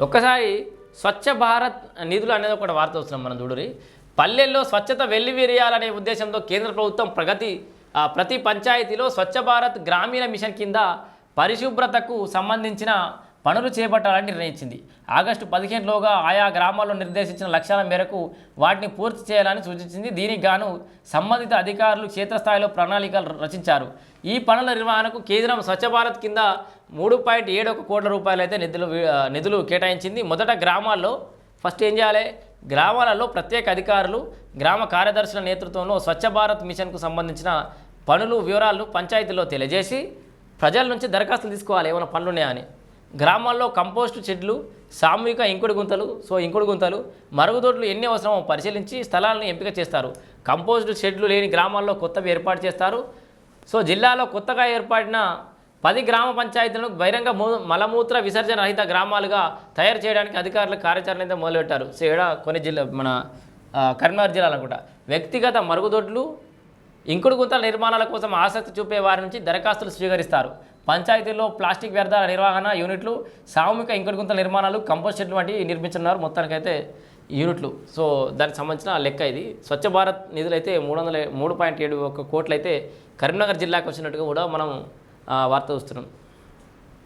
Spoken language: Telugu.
ఒక్కసారి స్వచ్ఛ భారత్ నిధులు అనేది ఒక వార్త వస్తున్నాం మనం చూడరి పల్లెల్లో స్వచ్ఛత వెల్లివిరియాలనే ఉద్దేశంతో కేంద్ర ప్రభుత్వం ప్రగతి ఆ, ప్రతి పంచాయతీలో స్వచ్ఛ భారత్ గ్రామీణ మిషన్ కింద పరిశుభ్రతకు సంబంధించిన పనులు చేపట్టాలని నిర్ణయించింది. ఆగస్టు పదిహేనులోగా ఆయా గ్రామాల్లో నిర్దేశించిన లక్ష్యాల మేరకు వాటిని పూర్తి చేయాలని సూచించింది. దీనికి గాను సంబంధిత అధికారులు క్షేత్రస్థాయిలో ప్రణాళికలు రచించారు. ఈ పనుల నిర్వహణకు కేంద్రం స్వచ్ఛ భారత్ కింద మూడు పాయింట్ ఏడు ఒక కోట్ల రూపాయలు అయితే నిధులు నిధులు కేటాయించింది. మొదట గ్రామాల్లో ఫస్ట్ ఏం చేయాలి? గ్రామాలలో ప్రత్యేక అధికారులు గ్రామ కార్యదర్శుల నేతృత్వంలో స్వచ్ఛ భారత్ మిషన్కు సంబంధించిన పనులు వివరాలను పంచాయతీలో తెలియజేసి ప్రజల నుంచి దరఖాస్తులు తీసుకోవాలి. ఏమైనా పనులు ఉన్నాయా అని. గ్రామాల్లో కంపోస్టు షెడ్లు సామూహిక ఇంకుడు గుంతలు సో ఇంకుడు గుంతలు మరుగుదొడ్లు ఎన్ని అవసరమో పరిశీలించి స్థలాలను ఎంపిక చేస్తారు. కంపోస్టు షెడ్లు లేని గ్రామాల్లో కొత్తవి ఏర్పాటు చేస్తారు. సో జిల్లాలో కొత్తగా ఏర్పడిన పది గ్రామ పంచాయతీలను బహిరంగ మూ- మలమూత్ర విసర్జన రహిత గ్రామాలుగా తయారు చేయడానికి అధికారులు కార్యాచరణ అయితే మొదలుపెట్టారు. సో ఇక్కడ కొన్ని జిల్లా మన కరీంనగర్ జిల్లాలో కూడా. వ్యక్తిగత మరుగుదొడ్లు ఇంకుడు గుంతల నిర్మాణాల కోసం ఆసక్తి చూపే వారి నుంచి దరఖాస్తులు స్వీకరిస్తారు. పంచాయతీల్లో ప్లాస్టిక్ వ్యర్థాల నిర్వహణ యూనిట్లు సామూహిక ఇంకుడు గుంతల నిర్మాణాలు కంపోస్ట్ షెడ్లు వంటివి నిర్మించనున్నారు మొత్తానికైతే యూనిట్లు. సో దానికి సంబంధించిన లెక్క ఇది. స్వచ్ఛ భారత్ నిధులు అయితే మూడు వందల మూడు పాయింట్ ఏడు ఒక కోట్లు అయితే కరీంనగర్ జిల్లాకు వచ్చినట్టుగా కూడా మనం వార్త చూస్తున్నాం.